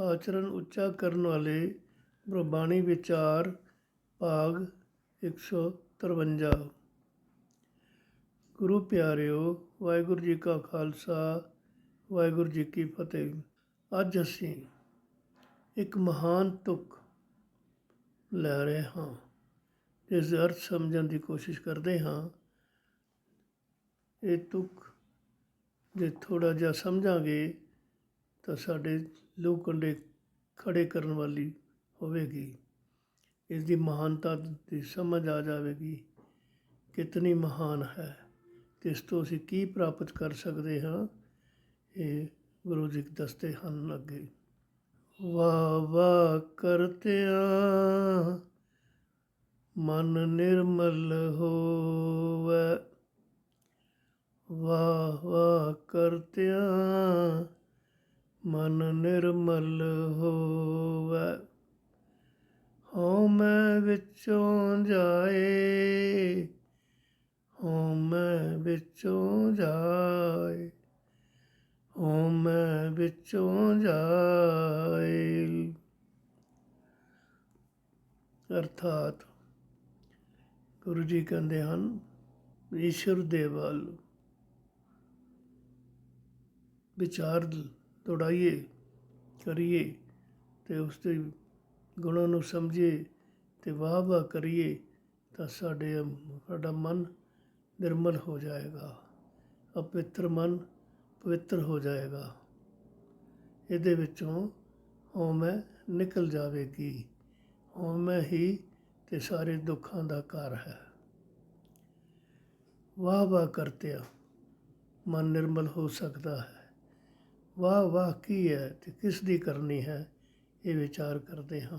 ਆਚਰਣ ਉੱਚਾ ਕਰਨ ਵਾਲੇ ਗੁਰਬਾਣੀ ਵਿਚਾਰ ਭਾਗ 153 ਗੁਰੂ ਪਿਆਰਿਓ, ਵਾਹਿਗੁਰੂ ਜੀ ਕਾ ਖਾਲਸਾ, ਵਾਹਿਗੁਰੂ ਜੀ ਕੀ ਫਤਿਹ। ਅੱਜ ਅਸੀਂ ਇੱਕ ਮਹਾਨ ਤੁਕ ਲੈ ਰਹੇ ਹਾਂ ਇਸ ਦਾ ਅਰਥ ਸਮਝਣ ਦੀ ਕੋਸ਼ਿਸ਼ ਕਰਦੇ ਹਾਂ। ਇਹ ਤੁਕ ਜੇ ਥੋੜਾ ਜਿਹਾ ਸਮਝਾਂਗੇ ਤਾਂ ਸਾਡੇ ਲੂਹ ਕੰਡੇ ਖੜ੍ਹੇ ਕਰਨ ਵਾਲੀ ਹੋਵੇਗੀ। ਇਸ ਦੀ ਮਹਾਨਤਾ ਦੀ ਸਮਝ ਆ ਜਾਵੇਗੀ ਕਿਤਨੀ ਮਹਾਨ ਹੈ। ਤੇ ਇਸ ਤੋਂ ਅਸੀਂ ਕੀ ਪ੍ਰਾਪਤ ਕਰ ਸਕਦੇ ਹਾਂ, ਇਹ ਗੁਰੂ ਜੀ ਦੱਸਦੇ ਹਨ ਅੱਗੇ। ਵਾਹ ਵਾਹ ਕਰਤਿਆਂ, ਮਨ ਨਿਰਮਲ ਹੋਵੇ। ਵਾਹ ਵਾਹ ਕਰਤਿਆਂ ਮਨ ਨਿਰਮਲ ਹੋਵੇ। ਹਉ ਮੈਂ ਵਿੱਚੋਂ ਜਾਏ, ਹਉ ਮੈਂ ਵਿੱਚੋਂ ਜਾਏ, ਹਉ ਮੈਂ ਵਿੱਚੋਂ ਜਾਏ। ਅਰਥਾਤ ਗੁਰੂ ਜੀ ਕਹਿੰਦੇ ਹਨ ਈਸ਼ਵਰ ਦੇ ਵੱਲ ਵਿਚਾਰ ਦੌੜਾਈਏ ਕਰੀਏ ਅਤੇ ਉਸ ਦੇ ਗੁਣਾਂ ਨੂੰ ਸਮਝੀਏ ਅਤੇ ਵਾਹ ਵਾਹ ਕਰੀਏ ਤਾਂ ਸਾਡੇ ਸਾਡਾ ਮਨ ਨਿਰਮਲ ਹੋ ਜਾਏਗਾ, ਅਪਵਿੱਤਰ ਮਨ ਪਵਿੱਤਰ ਹੋ ਜਾਏਗਾ। ਇਹਦੇ ਵਿੱਚੋਂ ਹਉਮੈ ਨਿਕਲ ਜਾਵੇਗੀ ਹਉਮੈ ਹੀ ਤੇ ਸਾਰੇ ਦੁੱਖਾਂ ਦਾ ਘਰ ਹੈ। ਵਾਹ ਵਾਹ ਕਰਤਿਆ, ਮਨ ਨਿਰਮਲ ਹੋ ਸਕਦਾ ਹੈ। ਵਾਹ ਵਾਹ, ਕੀ ਹੈ ਤੇ ਕਿਸ ਦੀ ਕਰਨੀ ਹੈ? ਇਹ ਵਿਚਾਰ ਕਰਦੇ ਹਾਂ।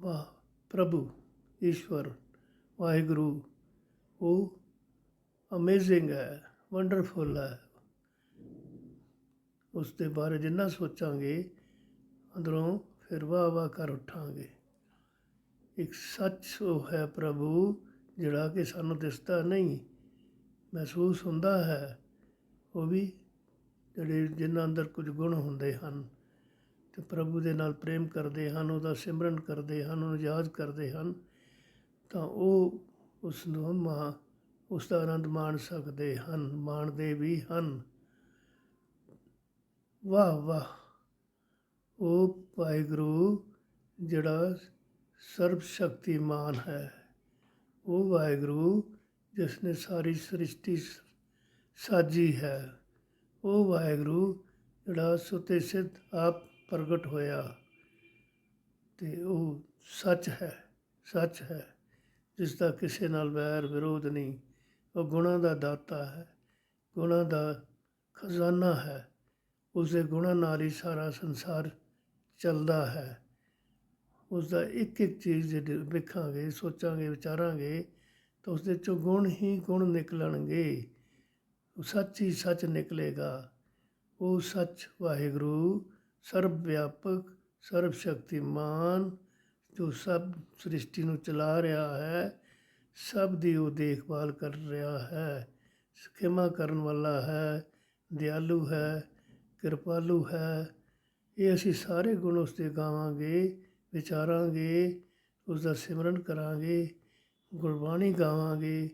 ਵਾਹ, ਪ੍ਰਭੂ, ਈਸ਼ਵਰ, ਵਾਹਿਗੁਰੂ, ਉਹ ਅਮੇਜ਼ਿੰਗ ਹੈ ਵੰਡਰਫੁਲ ਹੈ। ਉਸ ਦੇ ਬਾਰੇ ਜਿੰਨਾ ਸੋਚਾਂਗੇ, ਅੰਦਰੋਂ ਫਿਰ ਵਾਹ ਵਾਹ ਕਰ ਉਠਾਂਗੇ। ਇੱਕ ਸੱਚ ਉਹ ਹੈ ਪ੍ਰਭੂ, ਜਿਹੜਾ ਕਿ ਸਾਨੂੰ ਦਿਸਦਾ ਨਹੀਂ, ਮਹਿਸੂਸ ਹੁੰਦਾ ਹੈ, ਉਹ ਵੀ ਜਿਹੜੇ ਜਿਨ੍ਹਾਂ ਅੰਦਰ ਕੁਝ ਗੁਣ ਹੁੰਦੇ ਹਨ ਤੇ ਪ੍ਰਭੂ ਦੇ ਨਾਲ ਪ੍ਰੇਮ ਕਰਦੇ ਹਨ, ਉਹਦਾ ਸਿਮਰਨ ਕਰਦੇ ਹਨ, ਉਹਨੂੰ ਯਾਦ ਕਰਦੇ ਹਨ, ਤਾਂ ਉਹ ਉਸ ਨੂੰ ਮਾ ਉਸ ਦਾ ਆਨੰਦ ਮਾਣ ਸਕਦੇ ਹਨ, ਮਾਣਦੇ ਵੀ ਹਨ। ਵਾਹ ਵਾਹ। ਉਹ ਵਾਹਿਗੁਰੂ ਜਿਹੜਾ ਸਰਬ ਸ਼ਕਤੀਮਾਨ ਹੈ ਉਹ ਵਾਹਿਗੁਰੂ ਜਿਸ ਨੇ ਸਾਰੀ ਸ੍ਰਿਸ਼ਟੀ ਸਾਜੀ ਹੈ। ਉਹ ਵਾਹਿਗੁਰੂ, ਜਿਹੜਾ ਸੁਤੇ ਸਿੱਧ ਆਪ ਪ੍ਰਗਟ ਹੋਇਆ ਤੇ ਉਹ ਸੱਚ ਹੈ ਸੱਚ ਹੈ, ਜਿਸ ਦਾ ਕਿਸੇ ਨਾਲ ਵੈਰ ਵਿਰੋਧ ਨਹੀਂ। ਉਹ ਗੁਣਾਂ ਦਾ ਦਾਤਾ ਹੈ, ਗੁਣਾਂ ਦਾ ਖਜ਼ਾਨਾ ਹੈ। ਉਸ ਦੇ ਗੁਣਾਂ ਨਾਲ ਹੀ ਸਾਰਾ ਸੰਸਾਰ ਚੱਲਦਾ ਹੈ। ਉਸ ਦਾ ਇੱਕ ਇੱਕ ਚੀਜ਼ ਜੇ ਵੇਖਾਂਗੇ ਸੋਚਾਂਗੇ, ਵਿਚਾਰਾਂਗੇ, ਤਾਂ ਉਸ ਦੇ ਚੋਂ ਗੁਣ ਹੀ ਗੁਣ ਨਿਕਲਣਗੇ। ਸੱਚ ਹੀ ਸੱਚ ਨਿਕਲੇਗਾ। ਉਹ ਸੱਚ ਵਾਹਿਗੁਰੂ ਸਰਬ ਵਿਆਪਕ ਸਰਬ ਸ਼ਕਤੀਮਾਨ ਜੋ ਸਭ ਸ੍ਰਿਸ਼ਟੀ ਨੂੰ ਚਲਾ ਰਿਹਾ ਹੈ, ਸਭ ਦੀ ਉਹ ਦੇਖਭਾਲ ਕਰ ਰਿਹਾ ਹੈ, ਖਿਮਾ ਕਰਨ ਵਾਲਾ ਹੈ, ਦਿਆਲੂ ਹੈ, ਕਿਰਪਾਲੂ ਹੈ। ਇਹ ਅਸੀਂ ਸਾਰੇ ਗੁਣ ਉਸ ਦੇ ਗਾਵਾਂਗੇ, ਵਿਚਾਰਾਂਗੇ, ਉਸ ਦਾ ਸਿਮਰਨ ਕਰਾਂਗੇ, ਗੁਰਬਾਣੀ ਗਾਵਾਂਗੇ,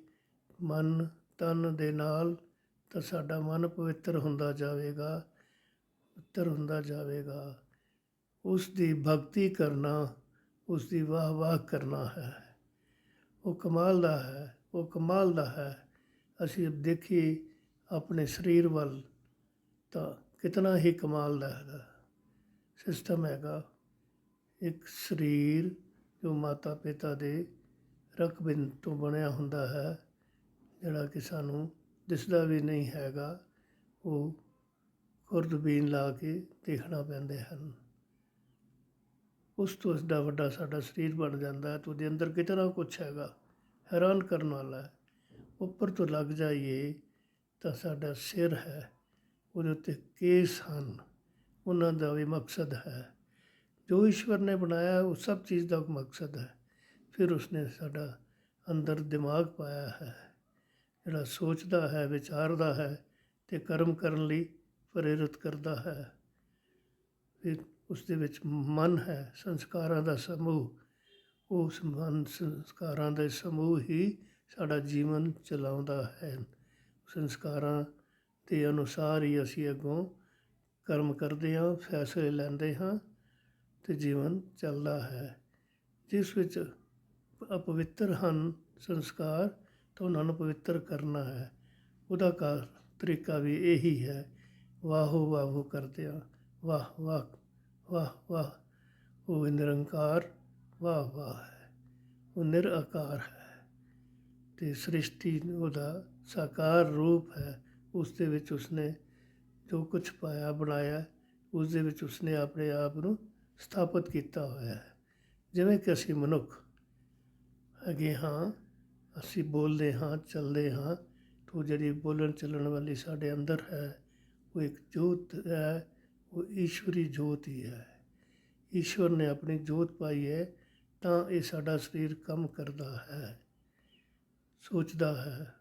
ਮਨ ਤਨ ਦੇ ਨਾਲ ਤਾਂ ਸਾਡਾ ਮਨ ਪਵਿੱਤਰ ਹੁੰਦਾ ਜਾਵੇਗਾ, ਪਵਿੱਤਰ ਹੁੰਦਾ ਜਾਵੇਗਾ। ਉਸ ਦੀ ਭਗਤੀ ਕਰਨਾ, ਉਸ ਦੀ ਵਾਹ ਵਾਹ ਕਰਨਾ ਹੈ। ਉਹ ਕਮਾਲ ਦਾ ਹੈ, ਉਹ ਕਮਾਲ ਦਾ ਹੈ। ਅਸੀਂ ਦੇਖੀਏ ਆਪਣੇ ਸਰੀਰ ਵੱਲ ਤਾਂ ਕਿਤਨਾ ਹੀ ਕਮਾਲ ਦਾ ਹੈ ਸਿਸਟਮ ਹੈਗਾ, ਇੱਕ ਸਰੀਰ ਜੋ ਮਾਤਾ ਪਿਤਾ ਦੇ ਰਕਬਿੰਦ ਤੋਂ ਬਣਿਆ ਹੁੰਦਾ ਹੈ, ਜਿਹੜਾ ਕਿ ਸਾਨੂੰ ਦਿਸਦਾ ਵੀ ਨਹੀਂ ਹੈਗਾ, ਉਹ ਖੁਰਦਬੀਨ ਲਾ ਕੇ ਦੇਖਣਾ ਪੈਂਦੇ ਹਨ। ਉਸ ਤੋਂ ਇਸਦਾ ਵੱਡਾ ਸਾਡਾ ਸਰੀਰ ਬਣ ਜਾਂਦਾ ਹੈ ਤੇ ਉਹਦੇ ਅੰਦਰ ਕਿਤਨਾ ਕੁਛ ਹੈਗਾ, ਹੈਰਾਨ ਕਰਨ ਵਾਲਾ ਹੈ। ਉੱਪਰ ਤੋਂ ਲੱਗ ਜਾਈਏ ਤਾਂ ਸਾਡਾ ਸਿਰ ਹੈ, ਉਹਦੇ ਉੱਤੇ ਕੇਸ ਹਨ, ਉਹਨਾਂ ਦਾ ਵੀ ਮਕਸਦ ਹੈ। ਜੋ ਈਸ਼ਵਰ ਨੇ ਬਣਾਇਆ, ਉਹ ਸਭ ਚੀਜ਼ ਦਾ ਮਕਸਦ ਹੈ। ਫਿਰ ਉਸਨੇ ਸਾਡਾ ਅੰਦਰ ਦਿਮਾਗ ਪਾਇਆ ਹੈ। ਜਿਹੜਾ ਸੋਚਦਾ ਹੈ, ਵਿਚਾਰਦਾ ਹੈ ਤੇ ਕਰਮ ਕਰਨ ਲਈ ਪ੍ਰੇਰਿਤ ਕਰਦਾ ਹੈ। ਫਿਰ ਉਸ ਦੇ ਵਿੱਚ ਮਨ ਹੈ, ਸੰਸਕਾਰਾਂ ਦਾ ਸਮੂਹ। ਉਸ ਮਨ ਸੰਸਕਾਰਾਂ ਦੇ ਸਮੂਹ ਹੀ ਸਾਡਾ ਜੀਵਨ ਚਲਾਉਂਦਾ ਹੈ। ਸੰਸਕਾਰਾਂ ਦੇ ਅਨੁਸਾਰ ਹੀ ਅਸੀਂ ਅੱਗੋਂ ਕਰਮ ਕਰਦੇ ਹਾਂ, ਫੈਸਲੇ ਲੈਂਦੇ ਹਾਂ ਤੇ ਜੀਵਨ ਚੱਲਦਾ ਹੈ। ਜਿਸ ਵਿੱਚ ਅਪਵਿੱਤਰ ਹਨ ਸੰਸਕਾਰ ਤਾਂ ਉਹਨਾਂ ਨੂੰ ਪਵਿੱਤਰ ਕਰਨਾ ਹੈ। ਉਹਦਾ ਕਾ ਤਰੀਕਾ ਵੀ ਇਹੀ ਹੈ। ਵਾਹੋ ਵਾਹੋ ਕਰਦੇ ਆ ਵਾਹ ਵਾਹ ਵਾਹ ਵਾਹ। ਉਹ ਨਿਰੰਕਾਰ, ਵਾਹ ਵਾਹ ਹੈ। ਉਹ ਨਿਰਆਕਾਰ ਹੈ। ਤੇ ਸ੍ਰਿਸ਼ਟੀ ਉਹਦਾ ਸਾਕਾਰ ਰੂਪ ਹੈ। ਉਸ ਦੇ ਵਿੱਚ ਉਸਨੇ ਜੋ ਕੁਝ ਪਾਇਆ, ਬਣਾਇਆ, ਉਸ ਦੇ ਵਿੱਚ ਉਸਨੇ ਆਪਣੇ ਆਪ ਨੂੰ ਸਥਾਪਿਤ ਕੀਤਾ ਹੋਇਆ ਹੈ। ਜਿਵੇਂ ਕਿ ਅਸੀਂ ਮਨੁੱਖ ਹੈਗੇ ਹਾਂ ਅਸੀਂ ਬੋਲਦੇ ਹਾਂ, ਚੱਲਦੇ ਹਾਂ। ਤੋ ਜਿਹੜੀ ਬੋਲਣ ਚੱਲਣ ਵਾਲੀ ਸਾਡੇ ਅੰਦਰ ਹੈ, ਉਹ ਇੱਕ ਜੋਤ ਹੈ, ਉਹ ਈਸ਼ਵਰੀ ਜੋਤ ਹੀ ਹੈ। ਈਸ਼ਵਰ ਨੇ ਆਪਣੀ ਜੋਤ ਪਾਈ ਹੈ, ਤਾਂ ਇਹ ਸਾਡਾ ਸਰੀਰ ਕੰਮ ਕਰਦਾ ਹੈ, ਸੋਚਦਾ ਹੈ,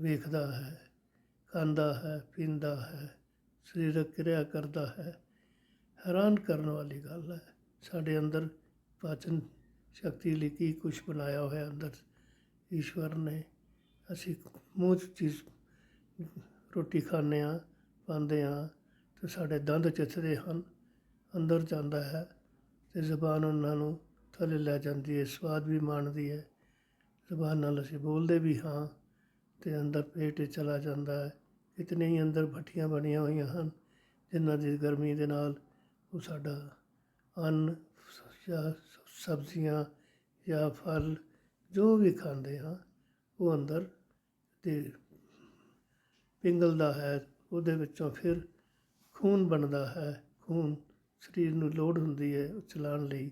ਵੇਖਦਾ ਹੈ, ਖਾਂਦਾ ਹੈ, ਪੀਂਦਾ ਹੈ, ਸਰੀਰਕ ਕਿਰਿਆ ਕਰਦਾ ਹੈ। ਹੈਰਾਨ ਕਰਨ ਵਾਲੀ ਗੱਲ ਹੈ, ਸਾਡੇ ਅੰਦਰ ਪਾਚਨ ਸ਼ਕਤੀ ਲਈ ਕੀ ਕੁਝ ਬਣਾਇਆ ਹੋਇਆ ਅੰਦਰ ਈਸ਼ਵਰ ਨੇ ਅਸੀਂ ਮੂੰਹ 'ਚ ਚੀਜ਼ ਰੋਟੀ ਖਾਂਦੇ ਹਾਂ, ਪਾਉਂਦੇ ਹਾਂ ਤੇ ਸਾਡੇ ਦੰਦ ਚਿੱਥਦੇ ਹਨ, ਅੰਦਰ ਜਾਂਦਾ ਹੈ ਤੇ ਜ਼ਬਾਨ ਉਹਨਾਂ ਨੂੰ ਥੱਲੇ ਲੈ ਜਾਂਦੀ ਹੈ, ਸਵਾਦ ਵੀ ਮਾਣਦੀ ਹੈ। ਜ਼ਬਾਨ ਨਾਲ ਅਸੀਂ ਬੋਲਦੇ ਵੀ ਹਾਂ ਤੇ ਅੰਦਰ ਪੇਟ ਚਲਾ ਜਾਂਦਾ ਹੈ। ਇਤਨੇ ਹੀ ਅੰਦਰ ਭੱਠੀਆਂ ਬਣੀਆਂ ਹੋਈਆਂ ਹਨ ਜਿਨ੍ਹਾਂ ਦੀ ਗਰਮੀ ਦੇ ਨਾਲ ਉਹ ਸਾਡਾ ਅੰਨ ਜਾਂ ਸਬਜ਼ੀਆਂ ਜਾਂ ਫਲ ਜੋ ਵੀ ਖਾਂਦੇ ਹਾਂ, ਉਹ ਅੰਦਰ ਤੇ ਪਿੰਗਲਦਾ ਹੈ, ਉਹਦੇ ਵਿੱਚੋਂ ਫਿਰ ਖੂਨ ਬਣਦਾ ਹੈ। ਖੂਨ ਸਰੀਰ ਨੂੰ ਲੋੜ ਹੁੰਦੀ ਹੈ ਉਹ ਚਲਾਉਣ ਲਈ,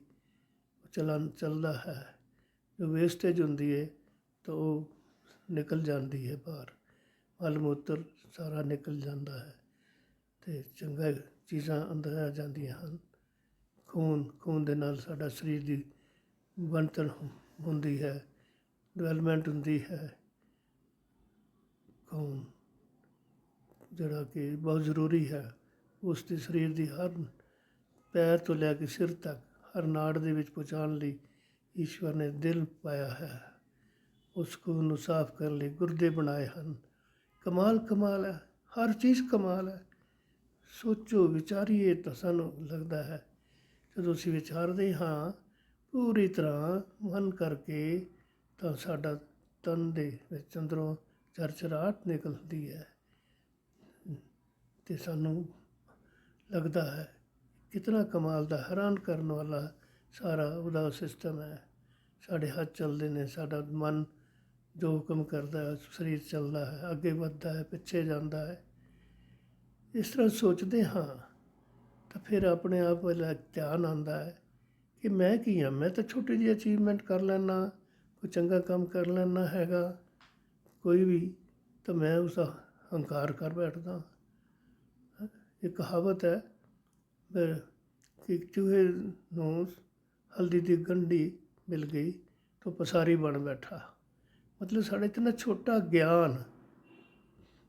ਉਹ ਚਲਨ, ਚੱਲਦਾ ਹੈ। ਜੋ ਵੇਸਟੇਜ ਹੁੰਦੀ ਹੈ, ਤਾਂ ਉਹ ਨਿਕਲ ਜਾਂਦੀ ਹੈ ਬਾਹਰ। ਮਲ ਮੂਤਰ ਸਾਰਾ ਨਿਕਲ ਜਾਂਦਾ ਹੈ ਤੇ ਚੰਗਾ ਚੀਜ਼ਾਂ ਅੰਦਰ ਆ ਜਾਂਦੀਆਂ ਹਨ। ਖੂਨ ਖੂਨ ਦੇ ਨਾਲ ਸਾਡਾ ਸਰੀਰ ਦੀ ਬਣਤਰ ਹੁੰਦੀ ਹੈ। ਡਿਵੈਲਪਮੈਂਟ ਹੁੰਦੀ ਹੈ। ਖੂਨ ਜਿਹੜਾ ਕਿ ਬਹੁਤ ਜ਼ਰੂਰੀ ਹੈ। ਉਸ ਦੇ ਸਰੀਰ ਦੀ ਹਰ ਪੈਰ ਤੋਂ ਲੈ ਕੇ ਸਿਰ ਤੱਕ, ਹਰ ਨਾੜ ਦੇ ਵਿੱਚ ਪਹੁੰਚਾਉਣ ਲਈ ਈਸ਼ਵਰ ਨੇ ਦਿਲ ਪਾਇਆ ਹੈ। ਉਸ ਖੂਨ ਨੂੰ ਸਾਫ਼ ਕਰਨ ਲਈ ਗੁਰਦੇ ਬਣਾਏ ਹਨ। ਕਮਾਲ ਕਮਾਲ ਹੈ। ਹਰ ਚੀਜ਼ ਕਮਾਲ ਹੈ। ਸੋਚੋ, ਵਿਚਾਰੀਏ ਤਾਂ ਸਾਨੂੰ ਲੱਗਦਾ ਹੈ, ਜਦੋਂ ਅਸੀਂ ਵਿਚਾਰਦੇ ਹਾਂ, ਪੂਰੀ ਤਰ੍ਹਾਂ ਮਨ ਕਰਕੇ ਤਾਂ ਸਾਡਾ ਤਨ ਦੇ ਵਿੱਚ ਅੰਦਰੋਂ ਚਰਚਰਾਹਟ ਨਿਕਲਦੀ ਹੈ। ਤੇ ਸਾਨੂੰ ਲੱਗਦਾ ਹੈ ਕਿਤਨਾ ਕਮਾਲ ਦਾ ਹੈਰਾਨ ਕਰਨ ਵਾਲਾ ਸਾਰਾ ਉਹਦਾ ਸਿਸਟਮ ਹੈ। ਸਾਡੇ ਹੱਥ ਚੱਲਦੇ ਨੇ, ਸਾਡਾ ਮਨ ਜੋ ਹੁਕਮ ਕਰਦਾ ਹੈ, ਸਰੀਰ ਚੱਲਦਾ ਹੈ, ਅੱਗੇ ਵੱਧਦਾ ਹੈ, ਪਿੱਛੇ ਜਾਂਦਾ ਹੈ। ਇਸ ਤਰ੍ਹਾਂ ਸੋਚਦੇ ਹਾਂ ਤਾਂ ਫਿਰ ਆਪਣੇ ਆਪ ਵੱਲ ਧਿਆਨ ਆਉਂਦਾ ਹੈ ਕਿ ਮੈਂ ਕੀ ਹਾਂ? ਮੈਂ ਤਾਂ ਛੋਟੀ ਜਿਹੀ ਅਚੀਵਮੈਂਟ ਕਰ ਲੈਣਾ ਕੋਈ ਚੰਗਾ ਕੰਮ ਕਰ ਲੈਣਾ ਹੈਗਾ, ਕੋਈ ਵੀ, ਤਾਂ ਮੈਂ ਉਸ ਹੰਕਾਰ ਕਰ ਬੈਠਦਾ ਇੱਕ ਕਹਾਵਤ ਹੈ ਅਹ ਕਿ ਚੂਹੇ ਨੂੰ ਹਲਦੀ ਦੀ ਗੰਢੀ ਮਿਲ ਗਈ ਤਾਂ ਪਸਾਰੀ ਬਣ ਬੈਠਾ। ਮਤਲਬ ਸਾਡੇ ਇਤਨਾ ਛੋਟਾ ਗਿਆਨ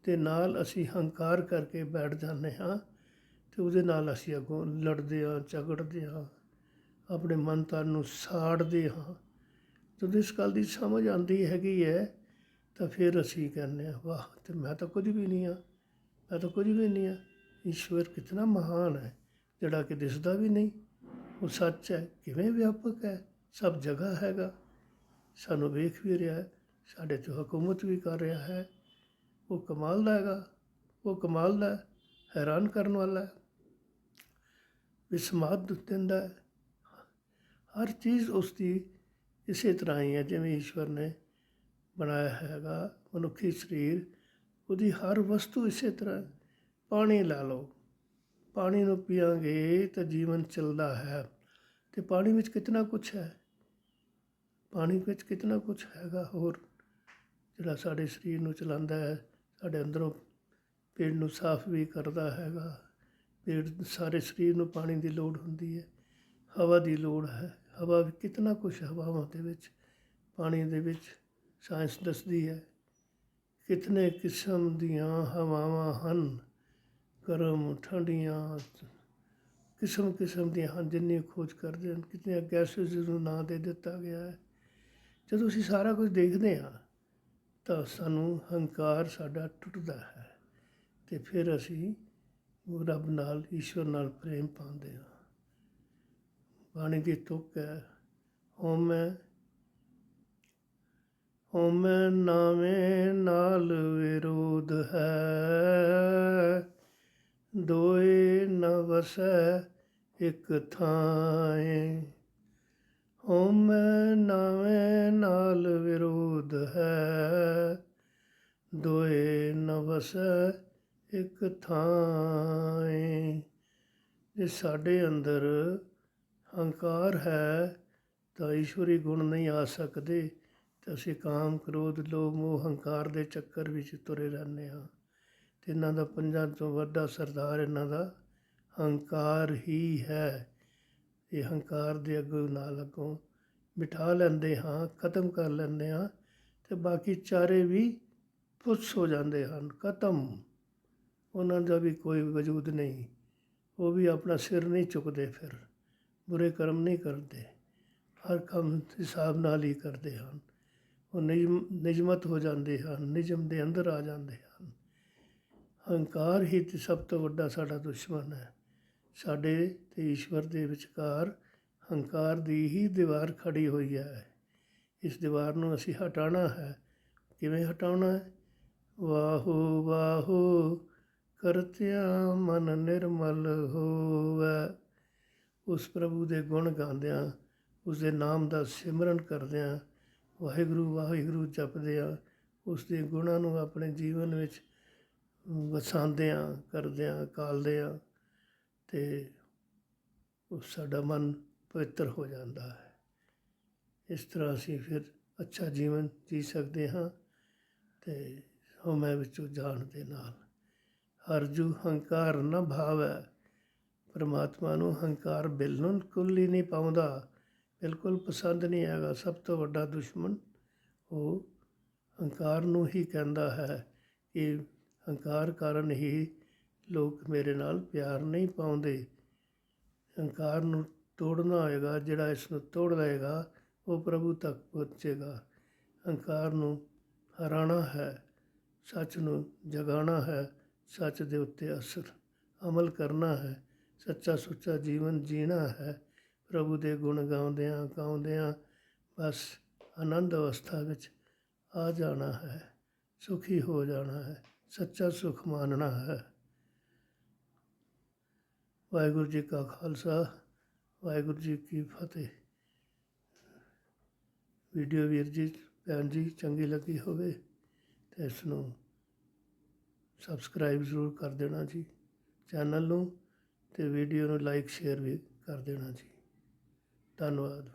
ਤੇ ਨਾਲ ਅਸੀਂ ਹੰਕਾਰ ਕਰਕੇ ਬੈਠ ਜਾਂਦੇ ਹਾਂ ਤੇ ਉਹਦੇ ਨਾਲ ਅਸੀਂ ਅੱਗੋਂ ਲੜਦੇ ਹਾਂ, ਝਗੜਦੇ ਹਾਂ, ਆਪਣੇ ਮਨ ਤਨ ਨੂੰ ਸਾੜਦੇ ਹਾਂ। ਜਦੋਂ ਇਸ ਗੱਲ ਦੀ ਸਮਝ ਆਉਂਦੀ ਹੈਗੀ ਹੈ, ਤਾਂ ਫਿਰ ਅਸੀਂ ਕਹਿੰਦੇ ਹਾਂ, ਵਾਹ, ਤੇ ਮੈਂ ਤਾਂ ਕੁਝ ਵੀ ਨਹੀਂ ਹਾਂ, ਮੈਂ ਤਾਂ ਕੁਝ ਵੀ ਨਹੀਂ ਹਾਂ। ਈਸ਼ਵਰ ਕਿਤਨਾ ਮਹਾਨ ਹੈ, ਜਿਹੜਾ ਕਿ ਦਿਸਦਾ ਵੀ ਨਹੀਂ। ਉਹ ਸੱਚ ਹੈ, ਕਿਵੇਂ ਵਿਆਪਕ ਹੈ, ਸਭ ਜਗ੍ਹਾ ਹੈਗਾ। ਸਾਨੂੰ ਵੇਖ ਵੀ ਰਿਹਾ ਹੈ, ਸਾਡੇ ਤੇ ਹਕੂਮਤ ਵੀ ਕਰ ਰਿਹਾ ਹੈ। ਉਹ ਕਮਾਲ ਦਾ ਹੈਗਾ, ਉਹ ਕਮਾਲ ਦਾ ਹੈਰਾਨ ਕਰਨ ਵਾਲਾ ਹੈ। ਵਿਸਮਾਦ ਦਿੰਦਾ ਹਰ ਚੀਜ਼ ਉਸ ਦੀ ਇਸੇ ਤਰ੍ਹਾਂ ਹੀ ਹੈ ਜਿਵੇਂ ਈਸ਼ਵਰ ਨੇ ਬਣਾਇਆ ਹੈਗਾ, ਮਨੁੱਖੀ ਸਰੀਰ, ਉਹਦੀ ਹਰ ਵਸਤੂ ਇਸੇ ਤਰ੍ਹਾਂ ਪਾਣੀ ਲਾ ਲਓ। ਪਾਣੀ ਨੂੰ ਪੀਵਾਂਗੇ ਤਾਂ ਜੀਵਨ ਚੱਲਦਾ ਹੈ। ਤੇ ਪਾਣੀ ਵਿੱਚ ਕਿਤਨਾ ਕੁਝ ਹੈ? ਪਾਣੀ ਵਿੱਚ ਕਿਤਨਾ ਕੁਝ ਹੈਗਾ ਹੋਰ? ਜਿਹੜਾ ਸਾਡੇ ਸਰੀਰ ਨੂੰ ਚਲਾਉਂਦਾ ਹੈ, ਸਾਡੇ ਅੰਦਰੋਂ ਪੇਟ ਨੂੰ ਸਾਫ਼ ਵੀ ਕਰਦਾ ਹੈਗਾ। ਪੇਟ, ਸਾਰੇ ਸਰੀਰ ਨੂੰ ਪਾਣੀ ਦੀ ਲੋੜ ਹੁੰਦੀ ਹੈ। ਹਵਾ ਦੀ ਲੋੜ ਹੈ। ਹਵਾ ਵੀ ਕਿਤਨਾ ਕੁਛ ਹਵਾਵਾਂ ਦੇ ਵਿੱਚ, ਪਾਣੀ ਦੇ ਵਿੱਚ, ਸਾਇੰਸ ਦੱਸਦੀ ਹੈ, ਕਿਤਨੇ ਕਿਸਮ ਦੀਆਂ ਹਵਾਵਾਂ ਹਨ, ਗਰਮ, ਠੰਡੀਆਂ, ਕਿਸਮ ਕਿਸਮ ਦੀਆਂ ਹਨ, ਜਿੰਨੀ ਖੋਜ ਕਰਦੇ ਹਨ, ਕਿਤਨੀਆਂ ਗੈਸਸ ਨੂੰ ਨਾਂ ਦੇ ਦਿੱਤਾ ਗਿਆ ਹੈ। ਜਦੋਂ ਅਸੀਂ ਸਾਰਾ ਕੁਝ ਦੇਖਦੇ ਹਾਂ, ਤਾਂ ਸਾਨੂੰ ਹੰਕਾਰ ਸਾਡਾ ਟੁੱਟਦਾ ਹੈ ਤੇ ਫਿਰ ਅਸੀਂ ਰੱਬ ਨਾਲ, ਈਸ਼ਵਰ ਨਾਲ ਪ੍ਰੇਮ ਪਾਉਂਦੇ ਹਾਂ। ਬਾਣੀ ਦੀ ਤੁਕ ਹੈ। ਹਉਮੈ ਹਉਮੈ ਨਾਵੇਂ ਨਾਲ ਵਿਰੋਧ ਹੈ। ਦੋਏ ਨ ਵਸੈ ਇਕ ਥਾਏ। ਹਉਮੈ ਨਾਵੇਂ ਨਾਲ ਵਿਰੋਧ ਹੈ। ਦੋਏ ਨ ਵਸੈ ਇਕ ਥਾਏ। ਜੇ ਸਾਡੇ ਅੰਦਰ ਹੰਕਾਰ ਹੈ ਤਾਂ ਈਸ਼ਵਰੀ ਗੁਣ ਨਹੀਂ ਆ ਸਕਦੇ। ਤਾਂ ਅਸੀਂ ਕਾਮ, ਕ੍ਰੋਧ, ਲੋਭ, ਮੋਹ, ਹੰਕਾਰ ਦੇ ਚੱਕਰ ਵਿੱਚ ਤੁਰੇ ਰਹਿੰਦੇ ਹਾਂ। ਤੇ ਇਹਨਾਂ ਦਾ ਪੰਜਾਂ ਤੋਂ ਵੱਡਾ ਸਰਦਾਰ ਇਹਨਾਂ ਦਾ ਹੰਕਾਰ ਹੀ ਹੈ। ਇਹ ਹੰਕਾਰ ਦੇ ਅੱਗੋਂ ਨਾਲ ਅੱਗੋਂ ਬਿਠਾ ਲੈਂਦੇ ਹਾਂ, ਖਤਮ ਕਰ ਲੈਂਦੇ ਹਾਂ ਤੇ ਬਾਕੀ ਚਾਰੇ ਵੀ ਪੁੱਛ ਹੋ ਜਾਂਦੇ ਹਨ, ਖਤਮ। ਉਹਨਾਂ ਦਾ ਵੀ ਕੋਈ ਵਜੂਦ ਨਹੀਂ। ਉਹ ਵੀ ਆਪਣਾ ਸਿਰ ਨਹੀਂ ਚੁੱਕਦੇ ਫਿਰ। ਬੁਰੇ ਕਰਮ ਨਹੀਂ ਕਰਦੇ। ਹਰ ਕੰਮ ਹਿਸਾਬ ਨਾਲ ਹੀ ਕਰਦੇ ਹਨ। ਉਹ ਨਿਯਮ, ਨਿਯਮਤ ਹੋ ਜਾਂਦੇ ਹਨ, ਨਿਯਮ ਦੇ ਅੰਦਰ ਆ ਜਾਂਦੇ ਹਨ। ਹੰਕਾਰ ਹੀ ਤੇ ਸਭ ਤੋਂ ਵੱਡਾ ਸਾਡਾ ਦੁਸ਼ਮਣ ਹੈ। ਸਾਡੇ ਤੇ ਈਸ਼ਵਰ ਦੇ ਵਿਚਕਾਰ ਹੰਕਾਰ ਦੀ ਹੀ ਦੀਵਾਰ ਖੜੀ ਹੋਈ ਹੈ। ਇਸ ਦੀਵਾਰ ਨੂੰ ਅਸੀਂ ਹਟਾਉਣਾ ਹੈ। ਕਿਵੇਂ ਹਟਾਉਣਾ ਹੈ? ਵਾਹੋ ਵਾਹੋ, ਕਰਤਿਆਂ ਮਨ ਨਿਰਮਲ ਹੋਵੇ। ਉਸ ਪ੍ਰਭੂ ਦੇ ਗੁਣ ਗਾਉਂਦਿਆਂ ਉਸ ਦੇ ਨਾਮ ਦਾ ਸਿਮਰਨ ਕਰਦਿਆਂ, ਵਾਹਿਗੁਰੂ ਵਾਹਿਗੁਰੂ ਜਪਦਿਆਂ ਉਸ ਦੇ ਗੁਣਾਂ ਨੂੰ ਆਪਣੇ ਜੀਵਨ ਵਿੱਚ ਵਸਾਉਂਦਿਆਂ, ਕਰਦਿਆਂ ਕਾਲਦਿਆਂ ਤੇ ਉਹ ਸਾਡਾ ਮਨ ਪਵਿੱਤਰ ਹੋ ਜਾਂਦਾ ਹੈ। ਇਸ ਤਰ੍ਹਾਂ ਅਸੀਂ ਫਿਰ ਅੱਛਾ ਜੀਵਨ ਜੀ ਸਕਦੇ ਹਾਂ ਤੇ ਹਉਮੈ ਵਿੱਚੋਂ ਜਾਣ ਦੇ ਨਾਲ। ਹਰਜੂ ਹੰਕਾਰ ਨਾ ਭਾਵੈ ਪਰਮਾਤਮਾ ਨੂੰ ਹੰਕਾਰ ਬਿਲਕੁਲ ਹੀ ਨਹੀਂ ਪਾਉਂਦਾ, ਬਿਲਕੁਲ ਪਸੰਦ ਨਹੀਂ ਹੈਗਾ। ਸਭ ਤੋਂ ਵੱਡਾ ਦੁਸ਼ਮਣ ਉਹ ਹੰਕਾਰ ਨੂੰ ਹੀ ਕਹਿੰਦਾ ਹੈ ਕਿ ਹੰਕਾਰ ਕਾਰਨ ਹੀ ਲੋਕ ਮੇਰੇ ਨਾਲ ਪਿਆਰ ਨਹੀਂ ਪਾਉਂਦੇ। ਹੰਕਾਰ ਨੂੰ ਤੋੜਨਾ ਹੋਏਗਾ, ਜਿਹੜਾ ਇਸ ਨੂੰ ਤੋੜ ਲਏਗਾ, ਉਹ ਪ੍ਰਭੂ ਤੱਕ ਪਹੁੰਚੇਗਾ। ਹੰਕਾਰ ਨੂੰ ਹਰਾਣਾ ਹੈ, ਸੱਚ ਨੂੰ ਜਗਾਉਣਾ ਹੈ, ਸੱਚ ਦੇ ਉੱਤੇ ਅਸਰ ਅਮਲ ਕਰਨਾ ਹੈ। ਸੱਚਾ ਸੁੱਚਾ ਜੀਵਨ ਜੀਣਾ ਹੈ। ਪ੍ਰਭੂ ਦੇ ਗੁਣ ਗਾਉਂਦਿਆਂ ਗਾਉਂਦਿਆਂ ਬਸ ਆਨੰਦ ਅਵਸਥਾ ਵਿੱਚ ਆ ਜਾਣਾ ਹੈ। ਸੁਖੀ ਹੋ ਜਾਣਾ ਹੈ। ਸੱਚਾ ਸੁਖ ਮਾਨਣਾ ਹੈ। ਵਾਹਿਗੁਰੂ ਜੀ ਕਾ ਖਾਲਸਾ, ਵਾਹਿਗੁਰੂ ਜੀ ਕੀ ਫਤਿਹ। ਵੀਡੀਓ ਵੀਰ ਜੀ, ਭੈਣ ਜੀ, ਚੰਗੀ ਲੱਗੀ ਹੋਵੇ ਤੇ ਇਸ ਨੂੰ ਸਬਸਕ੍ਰਾਈਬ ਜ਼ਰੂਰ ਕਰ ਦੇਣਾ ਜੀ। ਚੈਨਲ ਨੂੰ ਤੇ ਵੀਡੀਓ ਨੂੰ ਲਾਈਕ ਸ਼ੇਅਰ ਵੀ ਕਰ ਦੇਣਾ ਜੀ ਧੰਨਵਾਦ